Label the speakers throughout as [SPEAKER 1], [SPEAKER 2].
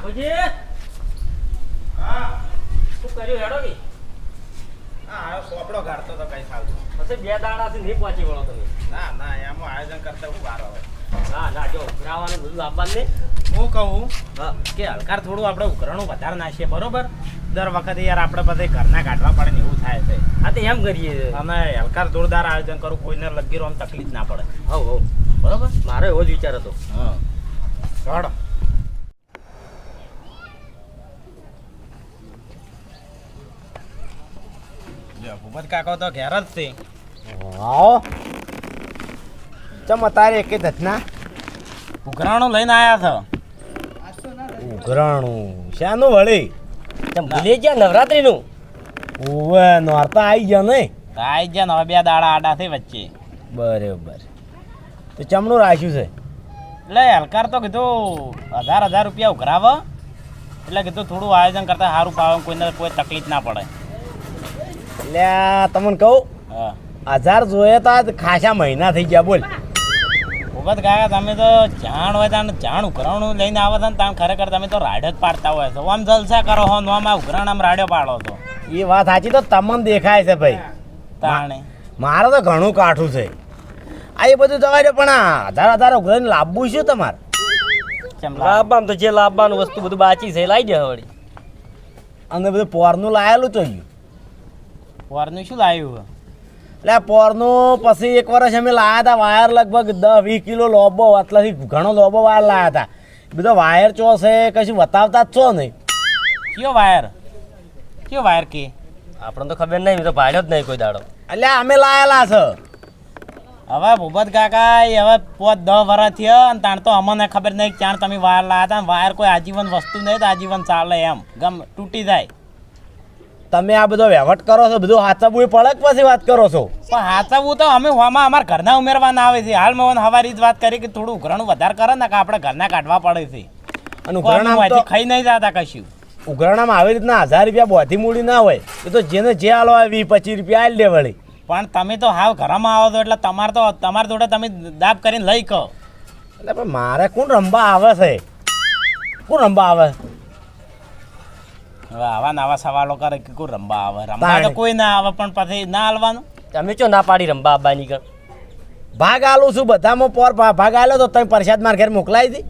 [SPEAKER 1] બાપુજી?
[SPEAKER 2] હા.
[SPEAKER 1] શું કર્યું હેડો કે?
[SPEAKER 2] હા સોપડો કાઢતો તો કઈ ચાલતું
[SPEAKER 1] પછી બે દાડાથી નહીં પહોંચી વળો તમે.
[SPEAKER 2] ના ના એમાં આયોજન કરતા હું વાર આવે.
[SPEAKER 1] ના ના જો ઉઘરાવાનું બધું લાવવાનું નહીં.
[SPEAKER 2] હું કહું કે હલકાર થોડું આપણે ઉઘરાણું વધારે નાખીએ બરોબર? દર વખતે યાર આપણે બધે ઘરના કાઢવા પડે ને એવું થાય છે.
[SPEAKER 1] હા તો એમ કરીએ.
[SPEAKER 2] અમે હલકાર જોરદાર આયોજન કરું કોઈને લગી રહો તકલીફ ના પડે.
[SPEAKER 1] હવ હવ.
[SPEAKER 2] બરોબર?
[SPEAKER 1] મારો એવો જ વિચાર હતો.
[SPEAKER 2] હા. ચડો ભૂપત કાકો તો ઘેર જ છે.
[SPEAKER 3] આવો ચમ તારે એક ધતના?
[SPEAKER 2] ઉઘરાણું લઈને આવ્યા છો?
[SPEAKER 3] ઉઘરાણું. શાનું વળી?
[SPEAKER 1] તમે ભૂલી ગયા નવરાત્રીનું?
[SPEAKER 3] ઓવે નોરતા આવી ગયા ને
[SPEAKER 2] આવી ગયા હવે બે દાડા આડા થઈ વચ્ચે.
[SPEAKER 3] બરાબર. તો ચમનું રાખ્યું છે?
[SPEAKER 2] એટલે હલકાર તો કીધું હજાર હજાર રૂપિયા ઉઘરાવ. એટલે કીધું થોડું આયોજન કરતા સારું પાવે કોઈને કોઈ તકલીફ ના પડે.
[SPEAKER 3] એટલે આ તમને કહું હજાર જોઈએ તો આજ ખાસા મહિના થઈ ગયા બોલ.
[SPEAKER 2] ભગત કાકા તમે તો જાણ હોય ત્યાં જાણ ઉઘરાણું લઈને આવો છો ને તમે ખરેખર તમે તો રાડે જ પાડતા હોય છો. આમ જલસા કરો હો નો આમાં ઉઘરાણ આમ રાડે પાડો છો.
[SPEAKER 3] એ વાત સાચી તો તમને દેખાય છે ભાઈ.
[SPEAKER 2] તાણે.
[SPEAKER 3] મારે તો ઘણું કાઠું છે. આ એ બધું જવાય દે પણ આ હજાર હજાર ઉઘરાઈને લાવવું શું તમારે.
[SPEAKER 1] લાવવાનું તો જે લાવવાનું વસ્તુ બધું બાચી છે લાવી દે વળી
[SPEAKER 3] અને બધું પોરનું લાયેલું જોઈએ
[SPEAKER 2] વરનું શું લાવ્યું
[SPEAKER 3] એટલે પોરનું પછી એક વર્ષ અમે લાયા હતા વાયર લગભગ દસ વીસ કિલો લોબો આટલાથી ઘણો લોબો વાયર લાયા હતા. બધો વાયર ચો છે કશું બતાવતા જ છો નહીં.
[SPEAKER 2] કયો વાયર? કયો વાયર કે?
[SPEAKER 1] આપણને તો ખબર નહીં તો ભાડ્યો જ નહીં કોઈ દાડો.
[SPEAKER 3] એટલે અમે લાયેલા છે.
[SPEAKER 2] હવે ભૂપત કાકા એ હવે પોત દસ વર્ષ થયો અને તાણ તો અમને ખબર નહીં ક્યાં તમે વાયર લાયા હતા. વાયર કોઈ આજીવન વસ્તુ નહીં તો આજીવન ચાલે એમ. ગમ તૂટી જાય.
[SPEAKER 3] તમે આ બધો વહેવટ કરો છો બધું હાથવું પડક પછી વાત કરો છો?
[SPEAKER 2] પણ હાચવવું તો અમે હોમાં અમારા ઘરના ઉમેરવાના આવે છે. હાલ મેં હવારી જ વાત કરી કે થોડું ઉઘરાણું વધારે કરે ને કે આપણે ઘરના કાઢવા પડે છે.
[SPEAKER 3] અને ઉઘરાણામાં તો
[SPEAKER 2] ખાઈ નહીં જતા કશું.
[SPEAKER 3] ઉઘરાણામાં આવી રીતના હજાર રૂપિયા બોધી મૂડી ના હોય એ તો જેને જે હાલો હોય વીસ પચીસ રૂપિયા આલી લે વળી.
[SPEAKER 2] પણ તમે તો હાવ ઘરમાં આવો છો એટલે તમારે તો તમારા જોડે તમે દાબ કરીને લઈ કહો.
[SPEAKER 3] એટલે પણ મારે કોણ રમવા આવે છે? કોણ રમવા આવે?
[SPEAKER 2] હવે આવા નવા સવાલો કરે કે કોઈ રમવા આવે. રંબા તો કોઈ ના આવે પણ પછી ના હાલવાનું
[SPEAKER 1] તમે ચો ના પાડી રંબા આબાની કર
[SPEAKER 3] ભાગ આલું છું બધામાં પોર ભાગ આલ્યો તો તમે પ્રસાદ માર ઘેર મોકલાવી દી.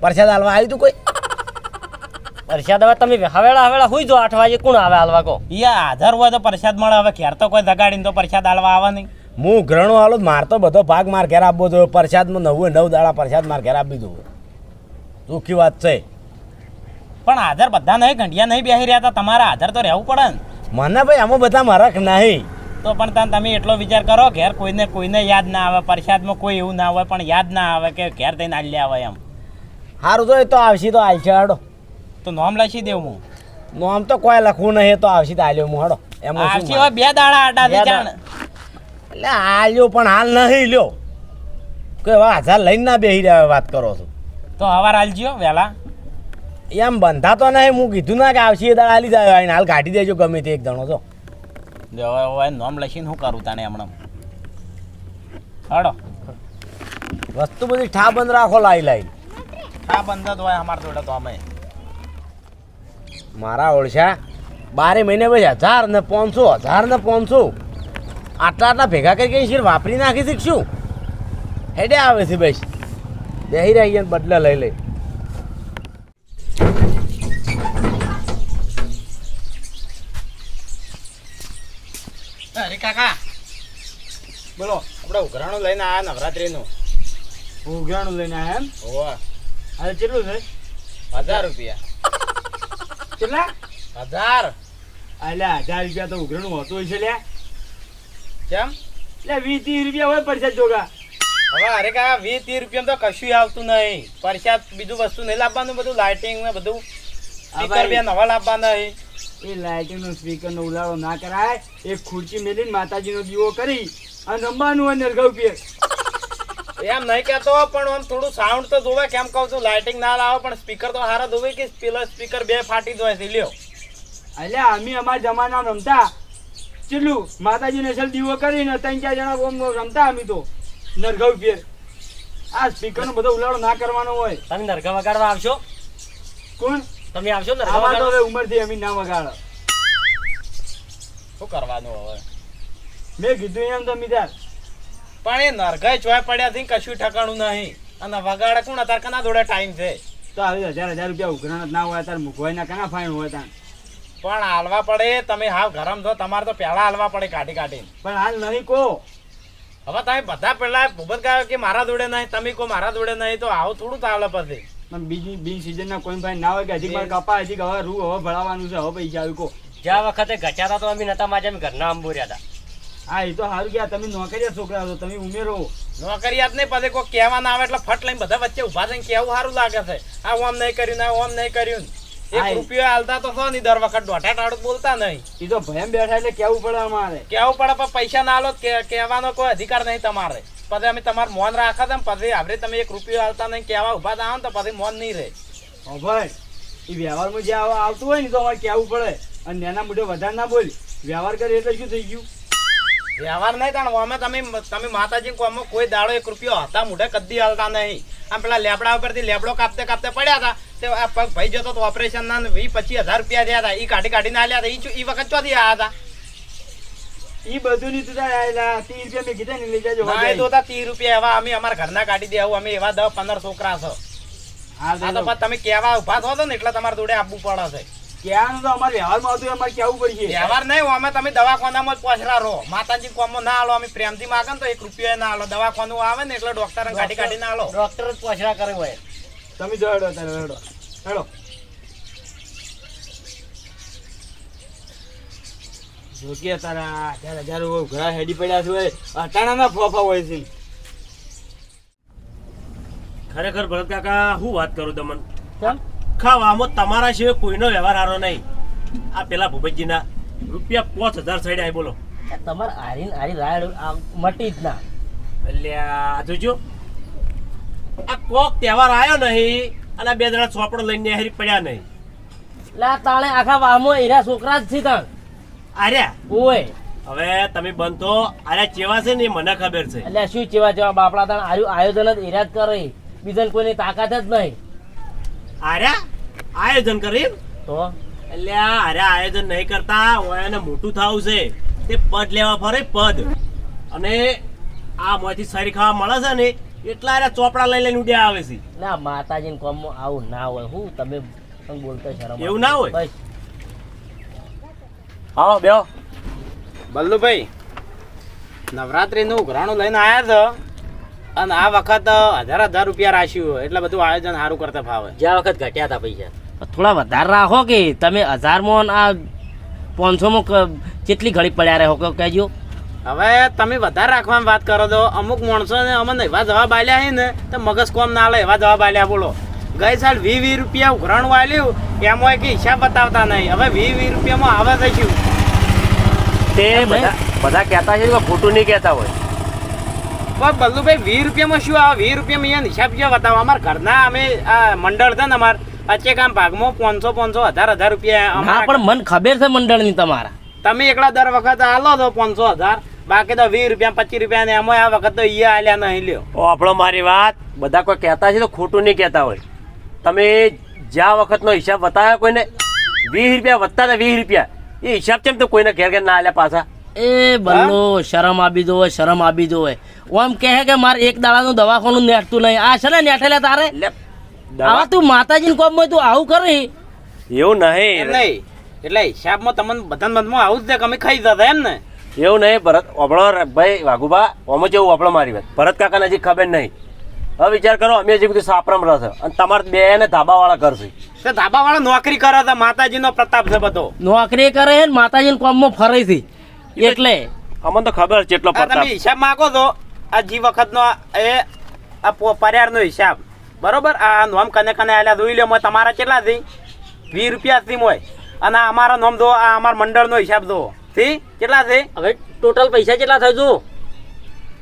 [SPEAKER 3] પ્રસાદ હાલવા આવ્યું તું કોઈ?
[SPEAKER 1] પ્રસાદ હવે તમે હવેળા હવેળા હોય જો આઠ વાગે કોણ આવે હાલવા કો
[SPEAKER 2] યા આધાર હોય તો પ્રસાદ મળે હવે ઘેર તો કોઈ દગાડીને તો પ્રસાદ હાલવા આવે નહીં.
[SPEAKER 3] હું ઘરણું હાલું માર તો બધો ભાગ માર ઘેર આપવો જોઈએ. પ્રસાદમાં નવું નવ દાડા પ્રસાદ માર ઘેર આપી દઉં. દુઃખી વાત છે?
[SPEAKER 2] પણ આધાર બધા નહીં ઘંટિયા નહીં બેસી રહ્યા હતા તમારા આધાર તો રહેવું પડે ને.
[SPEAKER 3] મને ભાઈ આમાં બધા મરખ નહીં.
[SPEAKER 2] તો પણ તને તમે એટલો વિચાર કરો ઘેર કોઈને કોઈને યાદ ના આવે પ્રસાદમાં કોઈ એવું ના હોય પણ યાદ ના આવે કે ઘેર થઈને આલ્યા આવે એમ.
[SPEAKER 3] સારું તો એ તો આવશે તો આવશે હાડો.
[SPEAKER 2] તો નોમ લખી દેવું હું.
[SPEAKER 3] નોમ તો કોઈ લખવું નહીં તો આવશે તો આલ્યો હું હાડો. એમાં
[SPEAKER 2] આવશે હવે બે દાડા આડા
[SPEAKER 3] દે
[SPEAKER 2] જાણ
[SPEAKER 3] એટલે આલ્યો પણ હાલ નહીં લ્યો. કોઈ હજાર લઈને ના બેસી રહ્યા વાત કરો છો.
[SPEAKER 2] તો હવાર આલજો વહેલા.
[SPEAKER 3] એમ બંધા તો નહીં હું કીધું ના કે આવશે દાડા આલી જાય આવીને હાલ કાઢી દેજો ગમે તે એક જણો તો
[SPEAKER 2] હવે નોમ લખીને શું કરું તાને હમણાં? હડો
[SPEAKER 3] વસ્તુ બધી ઠા બંધ રાખો લાઈ લાઈ.
[SPEAKER 2] આ બંધ જ હોય અમાર જોડે તો અમે.
[SPEAKER 3] મારા ઓળશા બારે મહિને પછી હજાર ને પાંચસો હજાર ને પાંચસો. આટલા આટલા ભેગા કરી કઈ શીર વાપરી નાખી શીખશું. હેડે આવે છે બસ. બેહી રહી બદલા લઈ લઈ
[SPEAKER 2] અરે કાકા? બોલો આપણે ઉઘરાણું લઈને આવ્યા નવરાત્રીનું.
[SPEAKER 3] ઉઘરાણું લઈને આવ્યા એમ?
[SPEAKER 2] હોવા.
[SPEAKER 3] હવે કેટલું છે?
[SPEAKER 2] હજાર રૂપિયા.
[SPEAKER 3] કેટલા?
[SPEAKER 2] હજાર.
[SPEAKER 3] અલ્યા હજાર રૂપિયા તો ઉઘરાણું હોતું હોય છે લ્યા.
[SPEAKER 2] કેમ?
[SPEAKER 3] એટલે વીસ ત્રીસ રૂપિયા હોય પરસાદ જોગા.
[SPEAKER 2] હવે અરે કા વીસ ત્રીસ રૂપિયા તો કશું આવતું નહીં. પરસાદ બીજું વસ્તુ નહીં લાવવાનું બધું લાઇટિંગ ને બધું. સ્પીકર બે નવા લાવવાના નહીં
[SPEAKER 4] એ લાઇટનો સ્પીકરનો ઉલાળો ના કરાય એક ખુરચી મેલીને માતાજીનો દીવો કરી અને રમવાનું હોય નરગાવ પીએ
[SPEAKER 2] એમ નહીં કહેતો પણ આમ થોડું સાઉન્ડ તો જોવે કેમ કહું છું લાઇટિંગ ના લાવો પણ સ્પીકર તો હારા જોવે કે પેલા સ્પીકર બે ફાટી જાય છે લ્યો.
[SPEAKER 4] એટલે અમે અમારા જમાનામાં રમતા. ચેટલું? માતાજીને અસલ દીવો કરીને ત્રણ ચાર જણા ઓમ રમતા અમે તો. નરગાવ પીએ આ સ્પીકરનો બધો ઉલાળો ના કરવાનો હોય
[SPEAKER 1] તમે નરકા વગાડવા આવશો
[SPEAKER 4] એટલે અમે અમારા જમાનામાં રમતા ચેટલું માતાજીને અસલ દીવો કરીને ત્રણ ચાર જણા ઓમ રમતા અમે તો નરગાવ પીએ આ સ્પીકરનો બધો ઉલાળો ના કરવાનો હોય.
[SPEAKER 1] તમે નરકા વગાડવા આવશો?
[SPEAKER 4] કોણ?
[SPEAKER 1] તમે આવશો ને
[SPEAKER 4] આવા તો હવે ઉંમરથી અમે ના વગાડો.
[SPEAKER 2] શું કરવાનું હવે?
[SPEAKER 4] મેં કીધું એમ તમે મિત્ર
[SPEAKER 2] પણ એ નરઘાઈ ચોય પડ્યા થી કશું ઠકાણું નહીં. અને વગાડે કોણ? અત્યારે કના જોડે ટાઈમ છે?
[SPEAKER 4] તો હવે હજાર હજાર રૂપિયા ઉઘરાણ ના હોય તાર મૂકવાય ના કના ફાઈન હોય તાર
[SPEAKER 2] પણ હાલવા પડે તમે હાવ ગરમ છો તમારે તો પહેલા હાલવા પડે કાઢી કાઢીને.
[SPEAKER 4] પણ હાલ નહીં કહો.
[SPEAKER 2] હવે તમે બધા પેલા ભૂપત ગાયો કે મારા જોડે નહીં તમે કો મારા જોડે નહીં તો આવું થોડું ચાલે પછી.
[SPEAKER 4] પણ બીજી બી સીઝન ના કોઈ ભાઈ ના હોય કે હજી મારે કપા હજી હવે રૂ હવે ભરાવાનું છે હવે પૈસા આવી કો.
[SPEAKER 1] જ્યાં વખતે ગચ્યા તો અમે નતા માજે ઘરના આંબો રહ્યા હતા.
[SPEAKER 4] હા એ તો સારું ગયા તમે નોકરિયા છોકરા છો તમે ઉમેરો.
[SPEAKER 2] નોકરિયાત નહીં પછી કોઈ કહેવા ના આવે એટલે ફટ લઈને બધા વચ્ચે ઊભા થઈને કેવું સારું લાગે છે. આ ઓમ નહીં કર્યું ને ઓમ નહીં કર્યું એક રૂપિયો હાલતા તો છો નહીં દર વખત દોઢા ટાળું બોલતા નહીં.
[SPEAKER 4] એ તો ભયમ બેઠા એટલે કેવું પડે અમારે?
[SPEAKER 2] કેવું પડે પણ પૈસા ના કે- કહેવાનો કોઈ અધિકાર નહીં તમારે. પછી અમે તમારું મોન રાખા હતા પછી આપણે તમે એક રૂપિયો હાલતા નહીં કહેવા ઊભા થાવ ને તો પછી મોન નહીં રહે.
[SPEAKER 4] હા ભાઈ એ વ્યવહારમાં જે આવતું હોય ને તો અમારે કેવું પડે. અને નાના મોઢે વધારે ના બોલી. વ્યવહાર કરે એટલે શું થઈ ગયું?
[SPEAKER 2] વ્યવહાર નહીં તાણ અમે તમે તમે માતાજી અમે કોઈ દાડો એક રૂપિયો હતા મોઢે કદી હાલતા નહીં. આમ પેલા લેબડા ઉપરથી લેબડો કાપતે કાપતે પડ્યા હતા. તે પગ ભાઈ જતો તો ઓપરેશન ના વીસ પચીસ હજાર રૂપિયા થયા હતા. એ કાઢી કાઢીને આલ્યા હતા. એ વખત ચોથી આવ્યા હતા?
[SPEAKER 4] એ બધું ની તું તારે ત્રીસ રૂપિયા મેં કીધા ને લઈ જાજો
[SPEAKER 2] ના એ તો ત્રીસ રૂપિયા એવા અમે અમારા ઘરના કાઢી દે આવું અમે એવા દસ પંદર છોકરા છો.
[SPEAKER 4] હા
[SPEAKER 2] આ તો તમે કેવા ઊભા થો છો ને એટલે તમારે જોડે આપવું પડે છે.
[SPEAKER 4] ક્યાંનું તો અમારે વ્યવહારમાં આવતું અમારે કેવું પડશે?
[SPEAKER 2] વ્યવહાર નહીં અમે તમે દવાખાનામાં જ પોછરા રહો. માતાજી કોમમાં ના આલો અમે પ્રેમથી માગે ને તો એક રૂપિયા ના આલો દવાખાનું આવે ને એટલે ડોક્ટર કાઢી કાઢી ના આલો
[SPEAKER 1] ડોક્ટર જ કરે હોય.
[SPEAKER 4] તમે જોડો હેડો. હેડો. હેડો તારા હજાર હજાર ઘણા હેડી પડ્યા છે અટાણાના ફોફા હોય છે.
[SPEAKER 5] ખરેખર ભરત કાકા હું વાત કરું તમને? ખાવામાં તમારા સિવાય કોઈનો વ્યવહાર હારો નહીં. આ પેલા ભૂપતજીના રૂપિયા પાંચ હજાર સાઈડ આવી બોલો.
[SPEAKER 1] તમારે હારી ને હારી રાડ મટી જ ના.
[SPEAKER 5] એટલે આ જોજો. આ કોક તહેવાર આવ્યો નહીં અને બે જણા ચોપડો લઈને હેરી પડ્યા નહીં.
[SPEAKER 1] આ તાણે આખા વામો એરા છોકરા જ છે તાણ. ઓય.
[SPEAKER 5] હવે તમે બનતો આર્યા ચેવા છે ને મને ખબર છે.
[SPEAKER 1] એટલે શું ચેવા ચેવા બાપડા તાણ આર્યું આયોજન જ એરા જ કરે. બીજા કોઈની તાકાત જ નહીં.
[SPEAKER 5] આર્યા આયોજન કરી
[SPEAKER 1] તો?
[SPEAKER 5] એટલે આર્યા આયોજન નહીં કરતા એને મોટું થવું છે. તે પદ લેવા ફરે પદ. અને આ મોથી સારી ખાવા મળે છે ને એટલા આર્યા ચોપડા લઈ લઈને ઉડ્યા આવે છે.
[SPEAKER 1] ના માતાજીને કોમમાં આવું ના હોય. હું તમે તમે બોલતા શરમ
[SPEAKER 5] એવું ના હોય? આવો બેહો.
[SPEAKER 2] બલ્લુભાઈ નવરાત્રીનું ઉઘરાણું લઈને આવ્યા છો? અને આ વખત હજાર હજાર રૂપિયા રાખ્યું એટલે બધું આયોજન સારું કરતા ફાવે.
[SPEAKER 1] જ્યાં વખત ઘટ્યા હતા પૈસા. થોડા વધારે રાખો કે તમે હજારમાં આ પાંચસોમાં કેટલી ઘડી પડ્યા રહો કે કહેજો.
[SPEAKER 2] હવે તમે વધારે રાખવાની વાત કરો છો. અમુક માણસો ને અમને એવા જવાબ આલ્યા છે ને તો મગજ કોમ ના લે એવા જવાબ આલ્યા બોલો. ગઈ સાલ વી વી રૂપિયા ઉઘરાણું આલ્યું એમાં કે હિસાબ બતાવતા નહીં. હવે વી વી રૂપિયામાં આવે છે શું
[SPEAKER 5] તે બધા બધા કહેતા છે ખોટું નહીં કહેતા હોય.
[SPEAKER 2] પણ બલ્લુભાઈ વીસ રૂપિયામાં શું આવે? વીસ રૂપિયામાં અહીંયા હિસાબ જો બતાવો અમારા ઘરના અમે આ મંડળ છે ને અમારે અચેક આમ ભાગમાં પાંચસો પાંચસો હજાર હજાર રૂપિયા હા
[SPEAKER 1] પણ મન ખબર છે મંડળની તમારા.
[SPEAKER 2] તમે એકલા દર વખત આલો તો પાંચસો હજાર બાકી તો વીસ રૂપિયા પચીસ રૂપિયા ને એમાં આ વખત તો ઈ આલ્યા નહીં લ્યો.
[SPEAKER 5] આપણો મારી વાત. બધા કોઈ કહેતા છે તો ખોટું નહીં કહેતા હોય. તમે જ્યાં વખતનો હિસાબ બતાવ્યો કોઈને વીસ રૂપિયા વધતા હતા વીસ રૂપિયા. એ હિસાબ કેમ તો કોઈને ઘેર ઘેર ના આલ્યા પાછા?
[SPEAKER 1] એ બલ્લો શરમ આપી દો શરમ આપી દો ઓમ કહે કે મારે એક દાડાનું દવાખાનું નેઠતું નહીં. આ છે ને નેઠેલા તારે?
[SPEAKER 5] એટલે
[SPEAKER 1] આવા તું માતાજીને કોમ તું આવું કરી.
[SPEAKER 5] એવું નહીં.
[SPEAKER 2] નહીં. એટલે હિસાબમાં તમને બધા મતમાં આવું જ છે કે અમે ખાઈ જતા એમ ને?
[SPEAKER 5] એવું નહીં ભરત ઓબળો ભાઈ વાઘુબા ઓમો જેવું ઓબળો મારી વાત. ભરત કાકાને હજી ખબર નહીં. હવે વિચાર કરો અમે જે બધું સાપરામ રહેશે અને તમારે બે ને ધાબા વાળા કરશે.
[SPEAKER 2] તે ધાબા વાળા નોકરી કરે છે માતાજીનો પ્રતાપ છે બધો.
[SPEAKER 1] નોકરી કરે છે ને માતાજીને કોમમાં ફરે છે. એટલે.
[SPEAKER 5] અમને તો ખબર છે એટલો પ્રતાપ.
[SPEAKER 2] હિસાબ માંગો તો આ જી વખતનો એ આ પ- પર્યારનો હિસાબ. બરોબર? આ નોમ કને કને આલ્યા જોઈ લ્યો મોય તમારા કેટલા થી વીસ રૂપિયા થી મોય. અને અમારા અમારો નોમ દો આ અમારા મંડળનો હિસાબ દો થી કેટલા થી
[SPEAKER 1] હવે ટોટલ પૈસા કેટલા થાય જો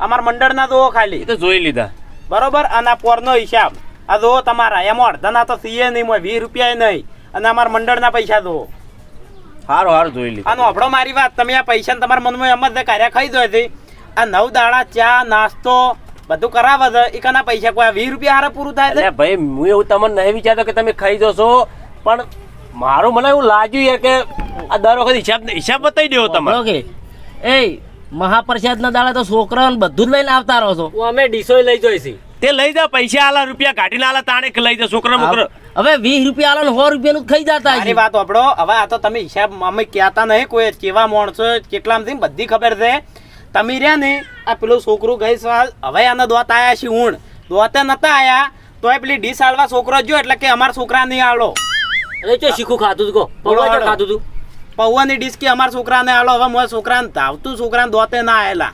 [SPEAKER 2] અમારા મંડળના દો ખાલી.
[SPEAKER 5] તો જોઈ લીધા.
[SPEAKER 2] બરોબર? અને આ પોરનો હિસાબ. આ દો તમારા એમાં અડધાના તો સીએ નહીં મોય વીસ રૂપિયા નહીં. અને અમારા મંડળના પૈસા દો
[SPEAKER 5] સારું સારું જોઈ લીધું.
[SPEAKER 2] આનો આપણો મારી વાત. તમે આ પૈસા તમારા મનમાં એમ જ કાર્ય ખાઈ દો હતી આ નવ દાડા ચા નાસ્તો બધું કરાવે છે. એ કના પૈસા કોઈ વીસ રૂપિયા હારે પૂરું થાય છે?
[SPEAKER 5] ભાઈ હું એવું તમને નહીં વિચારતો કે તમે ખાઈ જશો. પણ મારું મને એવું લાગ્યું યાર કે આ દર વખત હિસાબ હિસાબ બતાવી દેવો તમારો.
[SPEAKER 1] ઓકે એ મહાપ્રસાદ ના દાડા તો છોકરાઓને બધું જ લઈને આવતા રહો છો.
[SPEAKER 6] અમે ડીસો લઈ જોઈશી
[SPEAKER 5] તે લઈ જાઓ પૈસા આલા રૂપિયા કાઢીને આલા તાણે લઈ જાઓ છોકરા મોકરો
[SPEAKER 1] હવે વીસ રૂપિયા આલો ને સો રૂપિયાનું નું ખાઈ જતા
[SPEAKER 2] મારી વાત આપડો હવે આ તો તમે હિસાબ અમે કહેતા નહીં કોઈ કેવા માણસો કેટલામાંથી બધી ખબર છે. તમે રહ્યા ને આ પેલું છોકરું ગઈ સાલ હવે આના દોત આયા છે ઊણ. દોતે નતા આયા તોય પેલી ડીશ આલવા છોકરો જો એટલે કે અમારા છોકરા નહીં આવડો
[SPEAKER 6] અરે ચો શીખું ખાધું તું કો પૌવા ચો ખાધું તું.
[SPEAKER 2] પૌવાની ડીશ કે અમારા છોકરાને આલો. હવે મારા છોકરાને ધાવતું છોકરાને દોતે ના આવેલા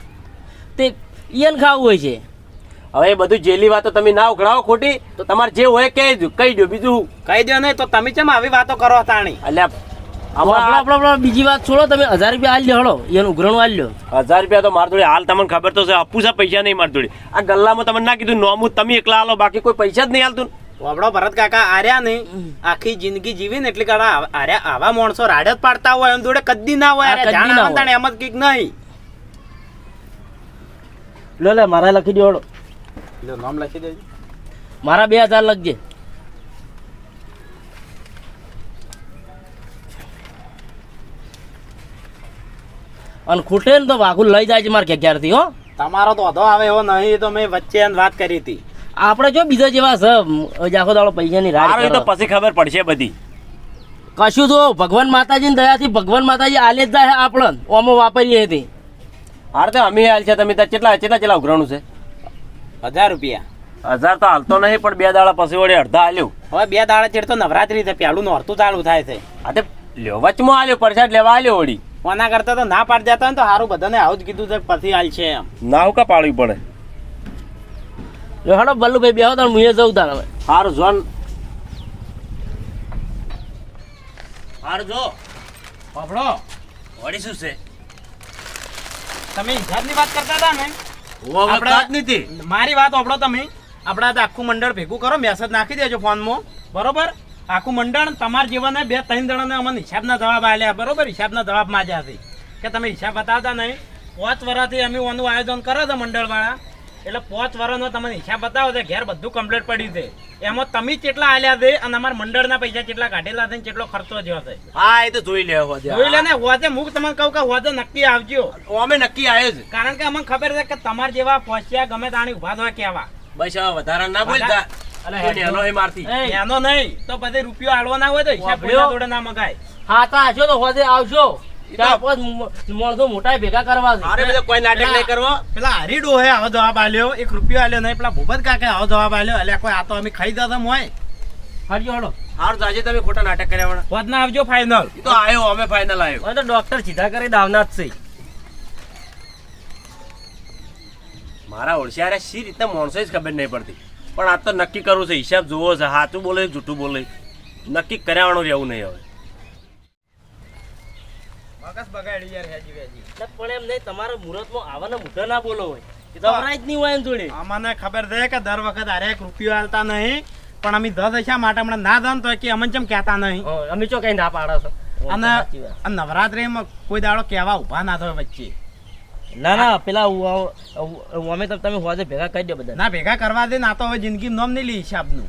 [SPEAKER 1] તે ઈયન ખાવું હોય છે.
[SPEAKER 5] હવે એ બધું જેલી વાતો તમે ના ઉઘડાવો ખોટી. તો તમારે જે હોય કહી દો કહી દો બીજું
[SPEAKER 2] કહી દો નહીં તો તમે કેમ આવી વાતો કરો તાણી?
[SPEAKER 1] આપણો બીજી વાત છોડો તમે હજાર રૂપિયા હાલ હળો. એનું ઉઘરણું હાલ લ્યો
[SPEAKER 5] હજાર રૂપિયા તો મારા જોડે હાલ તમને ખબર તો છે અપુસા પૈસા નહીં મારા જોડે. આ ગલ્લામાં તમને ના કીધું નોમું તમે એકલા આલો બાકી કોઈ પૈસા જ નહીં હાલતું
[SPEAKER 2] વાપડો ભરત કાકા આર્યા નહીં. આખી જિંદગી જીવી ને એટલે કાળા આર્યા આવા માણસો રાડે જ પાડતા હોય એમ જોડે કદી ના હોય. જાણ
[SPEAKER 1] ના
[SPEAKER 2] આવે એમ જ કંઈક નહીં.
[SPEAKER 1] લો લે મારા લખી દો
[SPEAKER 2] લો, નામ લખી દેજો.
[SPEAKER 1] મારા બે હજાર લખજે. અને ખૂટે ને તો વાઘુ લઈ જાય છે મારે ક્યારથી હો.
[SPEAKER 2] તમારો તો વધો આવે એવો નહીં તો મેં વચ્ચે વાત કરી હતી.
[SPEAKER 1] આપણે જો બીજા જેવા છે આખો દાડો પૈસાની રાડ
[SPEAKER 5] મારો તો પછી ખબર પડશે બધી.
[SPEAKER 1] કશું તો ભગવાન માતાજીની દયાથી ભગવાન માતાજી આલે જ જાય આપણે ઓમો વાપરીએ હતી
[SPEAKER 5] હાર તો અમે હાલ છે તમે ત્યાં કેટલા કેટલા કેટલા ઉઘરાણું છે?
[SPEAKER 2] હજાર રૂપિયા.
[SPEAKER 5] હજાર તો હાલતો નહીં પણ બે દાડા પછી વળે અડધા હાલ્યું
[SPEAKER 2] હવે બે દાડા ચેડ તો નવરાત્રી છે પેલું નોરતું ચાલુ થાય છે.
[SPEAKER 5] હા તે વચમાં હાલ્યો પ્રસાદ લેવા હાલ્યો વળી.
[SPEAKER 2] કોના કરતા તો ના પાડી જતા હોય ને તો સારું બધાને આવું જ કીધું છે પછી હાલ છે એમ.
[SPEAKER 5] ના હું કા પાડવી પડે?
[SPEAKER 1] હડો બલ્લુભાઈ બેહો તાર મુએ જઉં તાર હવે.
[SPEAKER 5] હારું જોન. હાર જો.
[SPEAKER 2] પાપડો
[SPEAKER 5] વળી શું છે?
[SPEAKER 2] તમે હિસાબની વાત કરતા હતા ને?
[SPEAKER 5] આપણે વાત નથી
[SPEAKER 2] મારી વાત ઓપડો તમે. આપણા તો આખું મંડળ ભેગું કરો મેસેજ નાખી દેજો ફોનમાં. બરોબર? આખું મંડળ તમારા જીવનને બે ત્રણ જણાને અમને હિસાબના જવાબ આલ્યા. બરોબર? હિસાબના જવાબ માંગ્યા છે. કે તમે હિસાબ બતાવતા નહીં? પાંચ વર્ષથી અમે ઓનું આયોજન કરો છો મંડળવાળા. એટલે પાંચ વર્ષનો તમને હિસાબ બતાવો છે ઘેર બધું કમ્પ્લીટ પડ્યું છે. એમાં તમે કેટલા આલ્યા છે અને અમારા મંડળના પૈસા કેટલા કાઢેલા છે કેટલો ખર્ચો થયો છે?
[SPEAKER 5] હા એ તો જોઈ લેવો
[SPEAKER 2] જોઈ લે ને હોજે. મુક તમને કહું કે હોજે નક્કી આવજો.
[SPEAKER 5] અમે નક્કી આવ્યો છે
[SPEAKER 2] કારણ કે અમને ખબર છે કે તમારા જેવા પહોંચ્યા ગમે તાણી ઊભા થવા કેવા.
[SPEAKER 5] બસ હવે વધારા ના બોલતા હે
[SPEAKER 2] એનો નહીં. તો બધે રૂપિયો આડવો ના હોય તો હિસાબ? જોડે ના મગાય.
[SPEAKER 1] હા તો હોદે આવશો
[SPEAKER 5] તો-
[SPEAKER 1] હોજે મ- માણસો મોટા ભેગા કરવા છે.
[SPEAKER 5] અરે બધો કોઈ નાટક નહીં કરવો.
[SPEAKER 2] પેલા હરી ડોહે આવો જવાબ આલ્યો. એક રૂપિયો આલ્યો નહીં પેલા ભૂપત કાકે આવો જવાબ આલ્યો. એટલે કોઈ આ તો અમે ખાઈ જતા હોય.
[SPEAKER 1] હરજો
[SPEAKER 5] હારું આજે તમે ખોટા નાટક કર્યા વણા.
[SPEAKER 2] હોદ ના આવજો
[SPEAKER 5] ફાઇનલ તો આવ્યો અમે ફાઇનલ આવ્યો.
[SPEAKER 1] તો ડોક્ટર સીધા કરી દાવના જ છે.
[SPEAKER 5] મારા ઓળશિયારે સી રીતે માણસો જ ખબર નહીં પડતી. પણ આ તો નક્કી કરવું છે હિસાબ જોવો છે સાચું બોલે જૂઠું બોલે. નક્કી કર્યાવાનું રહેવું નહીં હવે.
[SPEAKER 2] મગજ બગાડી યાર હેજી વેજી.
[SPEAKER 1] પણ એમ નહીં તમારા મુહૂર્તમાં આવાના મોઢા ના બોલો હોય એ તો અમરાય જ નહીં હોય એમ જોડે.
[SPEAKER 2] અમને ખબર છે કે દર વખત અરે એક રૂપિયો હાલતા નહીં પણ અમે દસ હશા માટે હમણાં ના દન તો કે અમે ચમ કહેતા નહીં?
[SPEAKER 1] અમે ચો કઈ ના પાડો છો?
[SPEAKER 2] અને નવરાત્રીમાં કોઈ દાડો કહેવા ઊભા ના થાય વચ્ચે.
[SPEAKER 1] ના ના પેલા અમે તો તમે હોદે ભેગા કરી દો બધા
[SPEAKER 2] ના ભેગા કરવા દે ના તો હવે જિંદગી નોમ નહીં લઈ હિસાબનું.